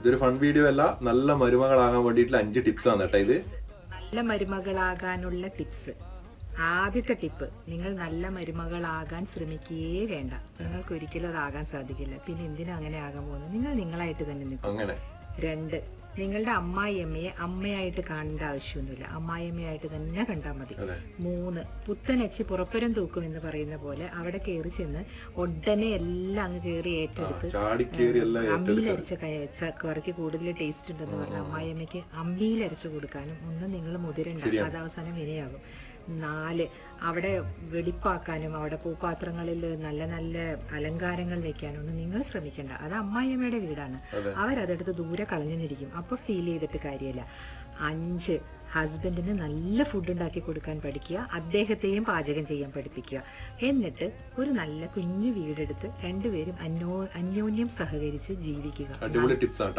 ഇതൊരു fun video അല്ല നല്ല മരുമകളാകാൻ വേണ്ടിയിട്ടുള്ള അഞ്ച് ടിപ്സ് ആണ് കേട്ടോ ഇത്. നല്ല മരുമകളാകാനുള്ള ടിപ്സ് ആദ്യത്തെ ടിപ്പ് നിങ്ങൾ നല്ല മരുമകളാകാൻ ശ്രമിക്കുകയേ വേണ്ട. നിങ്ങൾക്ക് ഒരിക്കലും അതാകാൻ സാധിക്കില്ല. പിന്നെ എന്തിനാ അങ്ങനെ ആകാൻ പോകുന്നത്? നിങ്ങൾ നിങ്ങളായിട്ട് തന്നെ നിൽക്കും. അങ്ങനെ. രണ്ട് നിങ്ങളുടെ അമ്മായിയമ്മയെ അമ്മയായിട്ട് കാണേണ്ട ആവശ്യമൊന്നുമില്ല. അമ്മായിയമ്മയായിട്ട് തന്നെ കണ്ടാൽ മതി. മൂന്ന് പുത്തനച്ചി പുറപ്പുരം തൂക്കും എന്ന് പറയുന്ന പോലെ അവിടെ കയറി ചെന്ന് ഉടനെ എല്ലാം അങ്ങ് കയറി ഏറ്റെടുത്ത് അമ്മിയിലരച്ച കറിക്ക് കൂടുതൽ ടേസ്റ്റ് ഉണ്ടെന്ന് പറഞ്ഞ അമ്മായിയമ്മയ്ക്ക് അമ്മിയിലരച്ച് കൊടുക്കാനും ഒന്നും നിങ്ങൾ മുതിരണ്ട. അത് അവസാനം വിനയാകും. നാല്. അവിടെ വെടിപ്പാക്കാനും അവിടെ പൂപ്പാത്രങ്ങളിൽ നല്ല നല്ല അലങ്കാരങ്ങൾ വെക്കാനും ഒന്നും നിങ്ങൾ ശ്രമിക്കേണ്ട. അത് അമ്മായിയമ്മയുടെ വീടാണ്. അവരതെടുത്ത് ദൂരെ കളഞ്ഞിരിക്കും അപ്പൊ ഫീൽ ചെയ്തിട്ട് കാര്യമില്ല. അഞ്ച് ഹസ്ബൻഡിന് നല്ല ഫുഡ് ഉണ്ടാക്കി കൊടുക്കാൻ പഠിക്കുക. അദ്ദേഹത്തെയും പാചകം ചെയ്യാൻ പഠിപ്പിക്കുക. എന്നിട്ട് ഒരു നല്ല കുഞ്ഞു വീടെടുത്ത് രണ്ടുപേരും അന്യോ അന്യോന്യം സഹകരിച്ച് ജീവിക്കുക.